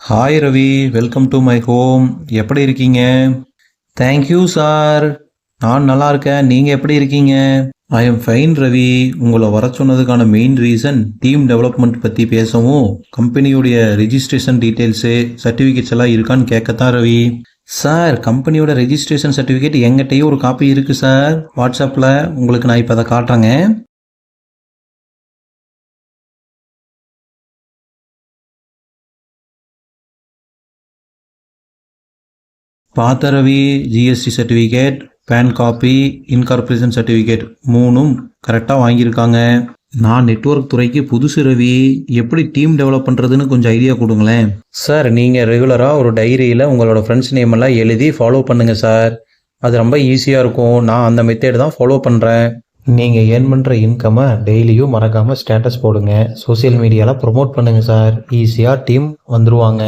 Hi Ravi welcome to my home எப்படி இருக்கீங்க? Thank you sir நான் நல்லா இருக்கேன். நீங்கள் எப்படி இருக்கீங்க? ஐ எம் ஃபைன் ரவி உங்களை வர சொன்னதுக்கான மெயின் ரீசன் டீம் டெவலப்மெண்ட் பற்றி பேசவும் கம்பெனியுடைய ரிஜிஸ்ட்ரேஷன் டீட்டெயில்ஸு சர்டிஃபிகேட்ஸ் எல்லாம் இருக்கான்னு கேட்கத்தான் ரவி சார் கம்பெனியோட ரெஜிஸ்ட்ரேஷன் சர்டிஃபிகேட் எங்கிட்டயும் ஒரு காப்பி இருக்குது சார் வாட்ஸ்அப்பில் உங்களுக்கு நான் இப்போ அதை காட்டுறேங்க. பார்த்த Ravi GST certificate PAN copy incorporation certificate மூணும் கரெக்டாக வாங்கியிருக்காங்க. நான் நெட்வொர்க் துறைக்கு புதுசு ரவி எப்படி டீம் டெவலப் பண்ணுறதுன்னு கொஞ்சம் ஐடியா கொடுங்களேன். சார் நீங்கள் ரெகுலராக ஒரு டைரியில் உங்களோட ஃப்ரெண்ட்ஸ் நேம் எல்லாம் எழுதி ஃபாலோ பண்ணுங்கள் சார் அது ரொம்ப ஈஸியாக இருக்கும். நான் அந்த மெத்தேட் தான் ஃபாலோ பண்ணுறேன் நீங்கள் ஏர்ன் பண்ணுற இன்கம்மை டெய்லியும் மறக்காமல் ஸ்டேட்டஸ் போடுங்க. சோஷியல் மீடியாவில் ப்ரொமோட் பண்ணுங்கள் சார் ஈஸியாக டீம் வந்துடுவாங்க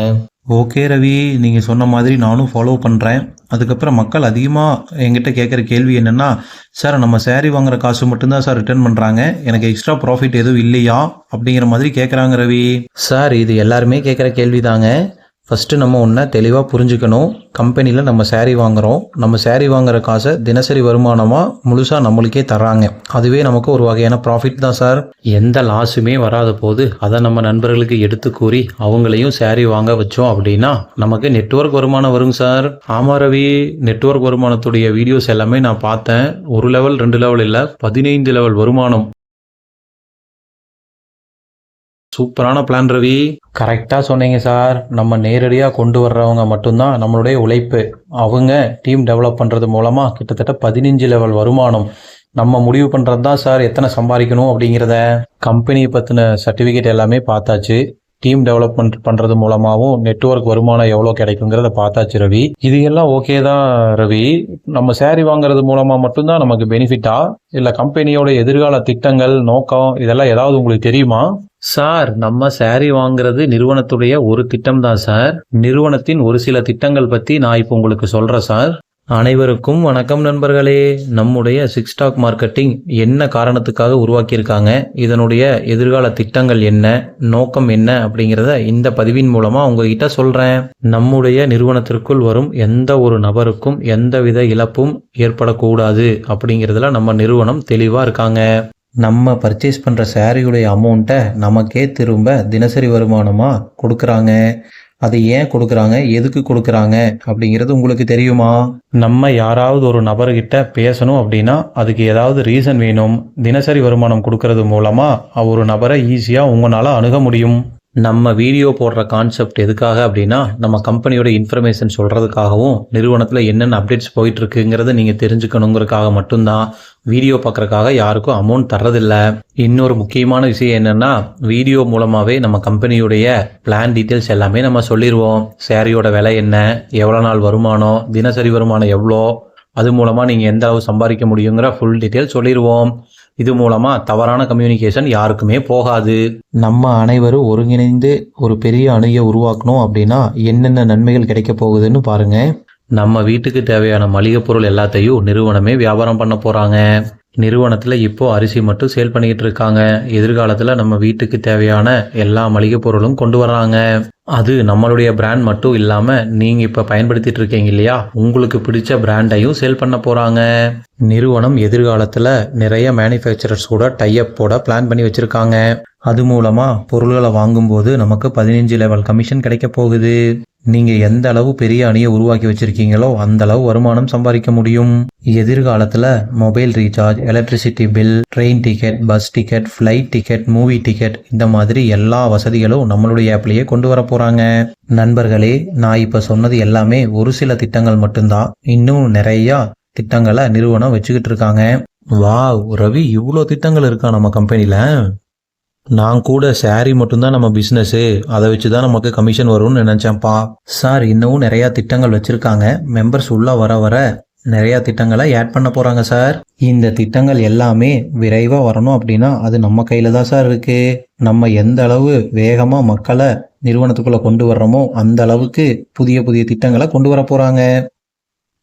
ஓகே ரவி நீங்கள் சொன்ன மாதிரி நானும் ஃபாலோ பண்ணுறேன் அதுக்கப்புறம் மக்கள் அதிகமாக என்கிட்ட கேட்குற கேள்வி என்னென்னா சார் நம்ம சேரீ வாங்குற காசு மட்டும்தான் சார் ரிட்டர்ன் பண்ணுறாங்க எனக்கு எக்ஸ்ட்ரா ப்ராஃபிட் எதுவும் இல்லையா? அப்படிங்கிற மாதிரி கேட்குறாங்க ரவி. சார் இது எல்லாருமே கேட்குற கேள்வி தாங்க ஃபஸ்ட்டு நம்ம ஒன்றை தெளிவாக புரிஞ்சுக்கணும். கம்பெனியில் நம்ம சேரீ வாங்குகிறோம் நம்ம சேரீ வாங்குகிற காசை தினசரி வருமானமாக முழுசாக நம்மளுக்கே தராங்க அதுவே நமக்கு ஒரு வகையான ப்ராஃபிட் தான் சார் எந்த லாஸுமே வராத போது அதை நம்ம நண்பர்களுக்கு எடுத்து கூறி அவங்களையும் சேரீ வாங்க வச்சோம் அப்படின்னா நமக்கு நெட்ஒர்க் வருமானம் வரும் சார் ஆமா ரவி. நெட்வொர்க் வருமானத்துடைய வீடியோஸ் எல்லாமே நான் பார்த்தேன். ஒரு லெவல் ரெண்டு லெவல் இல்லை பதினைந்து லெவல் வருமானம். சூப்பரான பிளான் ரவி. கரெக்டாக சொன்னீங்க சார் நம்ம நேரடியாக கொண்டு வர்றவங்க மட்டும்தான் நம்மளுடைய உழைப்பு. அவங்க டீம் டெவலப் பண்ணுறது மூலமாக கிட்டத்தட்ட பதினஞ்சு லெவல் வருமானம். நம்ம முடிவு பண்ணுறது தான் சார் எத்தனை சம்பாதிக்கணும் அப்படிங்கிறத. கம்பெனியை பற்றின சர்டிஃபிகேட் எல்லாமே பார்த்தாச்சு. டீம் டெவலப்மெண்ட் பண்ணுறது மூலமாகவும் நெட்வொர்க் வருமானம் எவ்வளோ கிடைக்குங்கிறத பார்த்தாச்சு ரவி. இது எல்லாம் ஓகே தான் ரவி. நம்ம சேரீ வாங்குறது மூலமாக மட்டும்தான் நமக்கு பெனிஃபிட்டா இல்லை கம்பெனியோட எதிர்கால திட்டங்கள் நோக்கம் இதெல்லாம் ஏதாவது உங்களுக்கு தெரியுமா? சார் நம்ம சாரி வாங்குறது நிறுவனத்துடைய ஒரு திட்டம் தான் சார் நிறுவனத்தின் ஒரு சில திட்டங்கள் பற்றி நான் இப்போ உங்களுக்கு சொல்கிறேன் சார் அனைவருக்கும் வணக்கம் நண்பர்களே. நம்முடைய சிக்ஸ் ஸ்டாக் மார்க்கெட்டிங் என்ன காரணத்துக்காக உருவாக்கியிருக்காங்க? இதனுடைய எதிர்கால திட்டங்கள் என்ன? நோக்கம் என்ன? அப்படிங்கிறத இந்த பதிவின் மூலமாக உங்ககிட்ட சொல்கிறேன் நம்முடைய நிறுவனத்திற்குள் வரும் எந்த ஒரு நபருக்கும் எந்தவித இழப்பும் ஏற்படக்கூடாது அப்படிங்கிறதுல நம்ம நிறுவனம் தெளிவாக இருக்காங்க. நம்ம பர்ச்சேஸ் பண்ணுற சாரியுடைய அமௌண்ட்டை நமக்கே திரும்ப தினசரி வருமானமாக கொடுக்குறாங்க. அது ஏன் கொடுக்குறாங்க? எதுக்கு கொடுக்குறாங்க? அப்படிங்கிறது உங்களுக்கு தெரியுமா? நம்ம யாராவது ஒரு நபர்கிட்ட பேசணும் அப்படின்னா அதுக்கு ஏதாவது ரீசன் வேணும். தினசரி வருமானம் கொடுக்கறது மூலமாக ஒரு நபரை ஈஸியாக உங்களால் அணுக முடியும். நம்ம வீடியோ போடுற கான்செப்ட் எதுக்காக அப்படின்னா நம்ம கம்பெனியோட இன்ஃபர்மேஷன் சொல்கிறதுக்காகவும் நிறுவனத்தில் என்னென்ன அப்டேட்ஸ் போயிட்டு இருக்குங்கிறத நீங்கள் தெரிஞ்சுக்கணுங்கிறதுக்காக மட்டும்தான் வீடியோ பார்க்குறக்காக யாருக்கும் அமௌண்ட் தர்றதில்ல. இன்னொரு முக்கியமான விஷயம் என்னென்னா வீடியோ மூலமாகவே நம்ம கம்பெனியுடைய பிளான் டீட்டெயில்ஸ் எல்லாமே நம்ம சொல்லிடுவோம் சேரீயோட விலை என்ன எவ்வளோ நாள் வருமானம் தினசரி வருமானம் எவ்வளோ அது மூலமாக நீங்கள் எந்த அளவு சம்பாதிக்க முடியுங்கிற ஃபுல் டீட்டெயில் சொல்லிடுவோம் இது மூலமாக தவறான கம்யூனிகேஷன் யாருக்குமே போகாது. நம்ம அனைவரும் ஒருங்கிணைந்து ஒரு பெரிய அணையை உருவாக்கணும் அப்படின்னா என்னென்ன நன்மைகள் கிடைக்க போகுதுன்னு பாருங்க. நம்ம வீட்டுக்கு தேவையான மளிகை பொருள் எல்லாத்தையும் நிறுவனமே வியாபாரம் பண்ண போகிறாங்க நிறுவனத்தில் இப்போது அரிசி மட்டும் சேல் பண்ணிக்கிட்டு இருக்காங்க. எதிர்காலத்தில் நம்ம வீட்டுக்கு தேவையான எல்லா மளிகை பொருளும் கொண்டு வராங்க அது நம்மளுடைய பிராண்ட் மட்டும் இல்லாமல் நீங்கள் இப்போ பயன்படுத்திட்டு இருக்கீங்க இல்லையா? உங்களுக்கு பிடிச்ச பிராண்டையும் சேல் பண்ண போகிறாங்க நிறுவனம் எதிர்காலத்தில் நிறைய மேனுஃபேக்சரர்ஸ் கூட டைப் போட பிளான் பண்ணி வச்சுருக்காங்க. அது மூலமாக பொருள்களை வாங்கும்போது நமக்கு பதினஞ்சு லெவல் கமிஷன் கிடைக்க போகுது. நீங்கள் எந்த அளவு பெரிய அணியை உருவாக்கி வச்சிருக்கீங்களோ அந்த அளவு வருமானம் சம்பாதிக்க முடியும். எதிர்காலத்தில் mobile recharge electricity bill train ticket bus ticket flight ticket movie ticket இந்த மாதிரி எல்லா வசதிகளும் நம்மளுடைய ஆப்லேயே கொண்டு வர போகிறாங்க நண்பர்களே நான் இப்போ சொன்னது எல்லாமே ஒரு சில திட்டங்கள் மட்டும்தான். இன்னும் நிறையா திட்டங்களை நிறுவனம் வச்சுக்கிட்டு இருக்காங்க. வாவ் ரவி இவ்வளோ திட்டங்கள் இருக்கா நம்ம கம்பெனியில் நான் கூட சாரி மட்டும்தான் நம்ம பிஸ்னஸ்ஸு அதை வச்சு தான் நமக்கு கமிஷன் வரும்னு நினச்சேன்ப்பா சார் இன்னமும் நிறையா திட்டங்கள் வச்சுருக்காங்க. மெம்பர்ஸ் உள்ளே வர வர நிறையா திட்டங்களை ஆட் பண்ண போகிறாங்க சார் இந்த திட்டங்கள் எல்லாமே விரைவாக வரணும் அப்படின்னா அது நம்ம கையில் தான் சார் இருக்குது நம்ம எந்த அளவு வேகமாக மக்களை நிறுவனத்துக்குள்ளே கொண்டு வர்றோமோ அந்த அளவுக்கு புதிய புதிய திட்டங்களை கொண்டு வர போகிறாங்க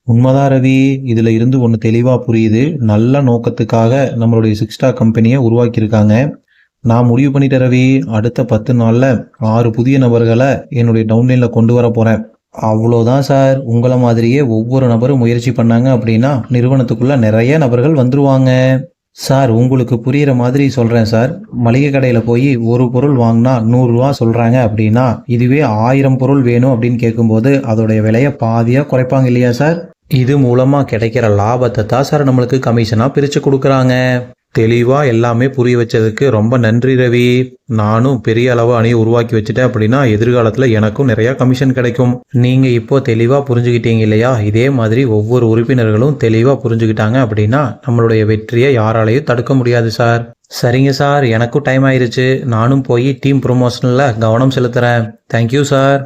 உண்மைதான் ரவி. இதில் இருந்து ஒன்று தெளிவாக புரியுது. நல்ல நோக்கத்துக்காக நம்மளுடைய சிக்ஸ்டா கம்பெனியை உருவாக்கியிருக்காங்க. நான் முடிவு பண்ணிட்டேன் ரவி அடுத்த பத்து நாளில் ஆறு புதிய நபர்களை என்னுடைய டவுன்லைனில் கொண்டு வர போகிறேன் அவ்வளோதான் சார். உங்களை மாதிரியே ஒவ்வொரு நபரும் முயற்சி பண்ணாங்க அப்படின்னா நிறுவனத்துக்குள்ளே நிறைய நபர்கள் வந்துருவாங்க. சார் உங்களுக்கு புரிகிற மாதிரி சொல்கிறேன் சார். மளிகை கடையில் போய் ஒரு பொருள் வாங்கினா நூறுரூவா சொல்கிறாங்க அப்படின்னா இதுவே ஆயிரம் பொருள் வேணும் அப்படின்னு கேட்கும்போது அதோடைய விலையை பாதியாக குறைப்பாங்க இல்லையா சார்? இது மூலமாக கிடைக்கிற லாபத்தை தான் சார் நம்மளுக்கு கமிஷனாக பிரித்து கொடுக்குறாங்க. தெளிவாக எல்லாமே புரிய வச்சதுக்கு ரொம்ப நன்றி ரவி. நானும் பெரிய அளவு அணியை உருவாக்கி வச்சுட்டேன் அப்படின்னா எதிர்காலத்தில் எனக்கும் நிறையா கமிஷன் கிடைக்கும். நீங்கள் இப்போ தெளிவாக புரிஞ்சுக்கிட்டீங்க இல்லையா? இதே மாதிரி ஒவ்வொரு உறுப்பினர்களும் தெளிவாக புரிஞ்சுக்கிட்டாங்க அப்படின்னா நம்மளுடைய வெற்றியை யாராலையும் தடுக்க முடியாது சார். சரிங்க சார் எனக்கும் டைம் ஆயிருச்சு. நானும் போய் டீம் ப்ரொமோஷனில் கவனம் செலுத்துகிறேன் தேங்க்யூ சார்